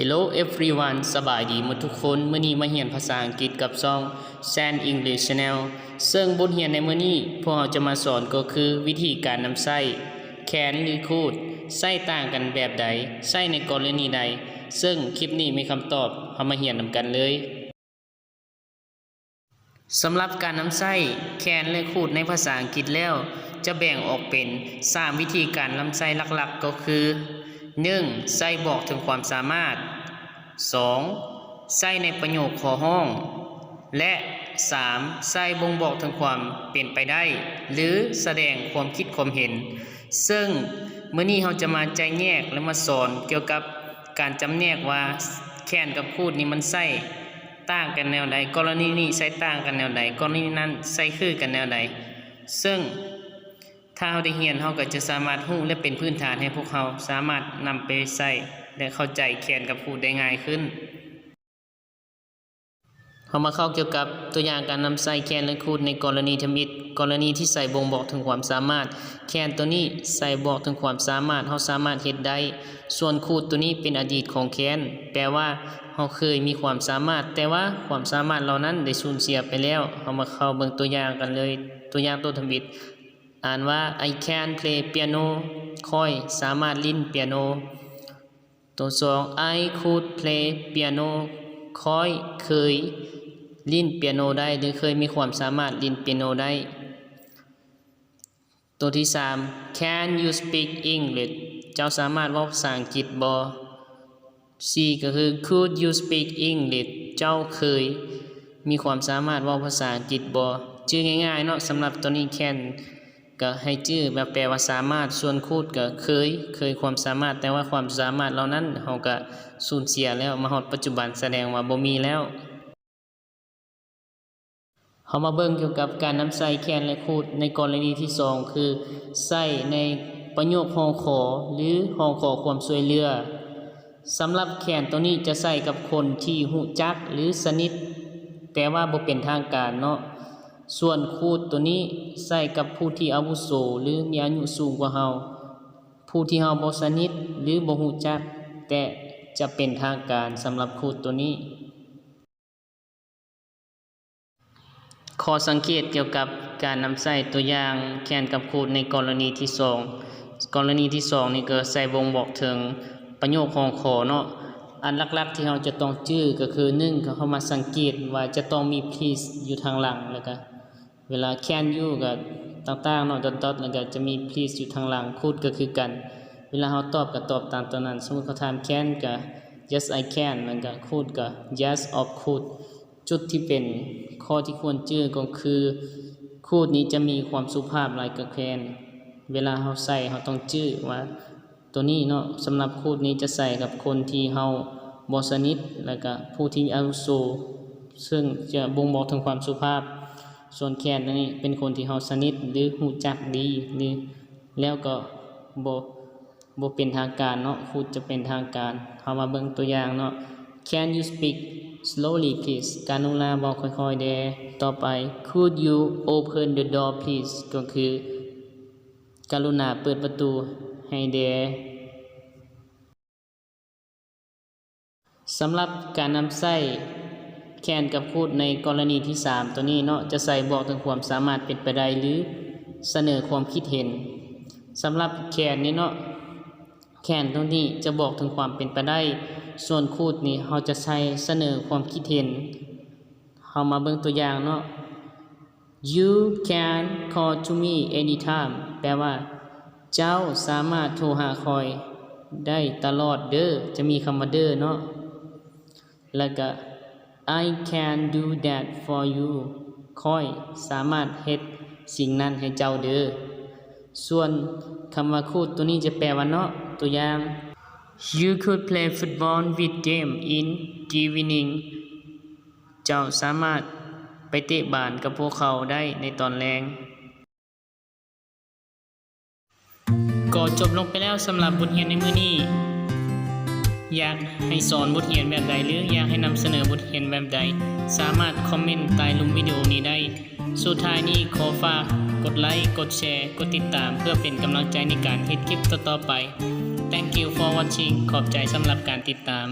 Hello everyone สบายดีหมดทุกคนมื้อนี้มาเรียนภาษาอังกฤษกับช่อง San English Channel ซึ่งบทเรียนในมื้อนี้พวกเราจะมาสอนก็คือวิธีการนำไส้แขนหรือคูดไส้ต่างกันแบบใดไส้ในกรณีใด ซึ่งคลิปนี้มีคำตอบเอามาเรียนนำกันเลยสำหรับการนำไส้แคนและคูดในภาษาอังกฤษแล้ว จะแบ่งออกเป็น 3 วิธีการนำไส้หลักๆ ก็คือ 1. ไส้บอกถึงความสามารถ 2. ไส้ในประโยคขอห้อง และ 3. ไส้บ่งบอกถึงความเป็นไปได้ หรือแสดงความคิดความเห็น ซึ่งเมื่อนี้เราจะมาใจแยกและมาสอนเกี่ยวกับการจำแนกว่าแคนกับคูดนี่มันไส้ต่างกันแนวใดกรณีนี้ใช้ต่างกันแนวใดกรณีนั้นใช้คือกันแนวใดซึ่งถ้าเราได้เรียนเราก็จะสามารถรู้และเป็นพื้นฐานให้พวกเราสามารถนำไปใช้ และเข้าใจแขนกับพูดได้ง่ายขึ้นเรามาเข้าเกี่ยวกับตัวอย่างการนำใส่แคนและคูดในกรณีทมิตกรณีที่ใส่บ่งบอกถึงความสามารถ แคนตัวนี้ใส่บอกถึงความสามารถเราสามารถเฮ็ดได้ ส่วนคูดตัวนี้เป็นอดีตของแคนแปลว่าเราเคยมีความสามารถ แต่ว่าความสามารถเหล่านั้นได้สูญเสียไปแล้วเรามาเข้าเบิ่งตัวอย่างกันเลย ตัวอย่างตัวทมิตอ่านว่า I can play piano ค่อยสามารถลิ้นเปียโน ตัวสอง I could play piano ค่อยเคยลิ้นเปียโนได้หรือเคยมีความสามารถลิ้นเปียโนได้ ตัวที่สาม Can you speak English เจ้าสามารถว้าภาษาอังกฤษบ่ C ก็คือ Could you speak English เจ้าเคย มีความสามารถว้าภาษาอังกฤษบ่ชื่อง่ายๆเนาะสำหรับตัวนี้ Can ก็ให้ชื่อแบบแปลว่าสามารถส่วนคูดก็เคยเคยความสามารถแต่ว่าความสามารถเหล่านั้นเราก็สูญเสียแล้วมาฮอดปัจจุบันแสดงว่าบ่มีแล้วเฮามาเบิ่งเกี่ยวกับการนำใส่แคนและคูดในกรณีที่สองคือใส่ในประโยคห้องขอหรือห้องขอความช่วยเหลือสำหรับแคนตัวนี้จะใส่กับคนที่หูจักหรือสนิทแต่ว่าบ่เป็นทางการเนาะ ส่วนคูดตัวนี้ใส่กับผู้ที่อาวุโสหรือมีอายุสูงกว่าเฮาผู้ที่เฮาบ่สนิทหรือบ่ฮู้จัก แต่จะเป็นทางการสำหรับคูดตัวนี้ข้อสังเกตเกี่ยวกับการนำใส่ตัวอย่างแคนกับคูดในกรณีที่สองกรณีที่สองนี่ก็ใส่บ่งบอกถึงประโยคของขอเนาะอันลักๆที่เราจะต้องจื้อก็คือหนึ่งเข้ามาสังเกตว่าจะต้องมี please อยู่ทางหลังแล้วก็ เวลา can you ก็ต่างๆเนาะดอทๆแล้วก็จะมี please อยู่ทางหลังคูดก็คือกัน เวลาเราตอบก็ตอบตามตัวนั้น สมมุติเขาถาม can ก็ yes I can แล้วก็คูดก็ yes of could จุดที่เป็นข้อที่ควรจื้อก็คือคูดนี้จะมีความสุภาพลายกับ can เวลาเราใส่เราต้องจื้อว่า ตัวนี้เนาะสำหรับคูดนี้จะใส่กับคนที่เฮาบ่สนิทแล้วก็ผู้ที่อาวุโสซึ่งจะบ่งบอกถึงความสุภาพ ส่วนแคนนนี้เป็นคนที่เฮาสนิทหรือฮู้จักดีหรือแล้วก็บ่บ่เป็นทางการเนาะคูดจะเป็นทางการเฮามาเบิ่งตัวอย่างเนาะ Can you speak slowly please การนุลาบอกค่อยๆแดต่อไป Could you open the door please ก็คือ กรุณาเปิดประตูให้แดสำหรับการนำใส่ แคนกับคูดในกรณีที่ 3 ตัวนี้เนาะจะใส่บอกถึงความสามารถเป็นไปได้หรือเสนอความคิดเห็นสำหรับแคนนี้เนาะแคนตรงนี้จะบอกถึงความเป็นไปได้ ส่วนคูดนี่เราจะใช้เสนอความคิดเห็นเรามาเบิ่งตัวอย่างเนาะ You can call to me anytime แปลว่า เจ้าสามารถโทรหาคอยได้ตลอดเด้อจะมีคำว่าเด้อเนาะแล้วก็ I can do that for you ค่อยสามารถเฮ็ดสิ่งนั้นให้เจ้าเด้อ ส่วนคำว่าคูดตัวนี้จะแปลว่าเนาะ ตัวอย่าง You could play football with them in the evening เจ้าสามารถไปเตะบานกับพวกเขาได้ในตอนแรงก็จบลงไปแล้วสำหรับบทเรียนในมื้อนี้ อยากให้สอนบทเรียนแบบใดหรืออยากให้นำเสนอบทเรียนแบบใด สามารถคอมเมนต์ใต้ลุมวิดีโอนี้ได้ สุดท้ายนี้ขอฝากกดไลค์ กดแชร์ กดติดตาม เพื่อเป็นกำลังใจในการเฮ็ดคลิปต่อๆไป Thank you for watching ขอบใจสำหรับการติดตาม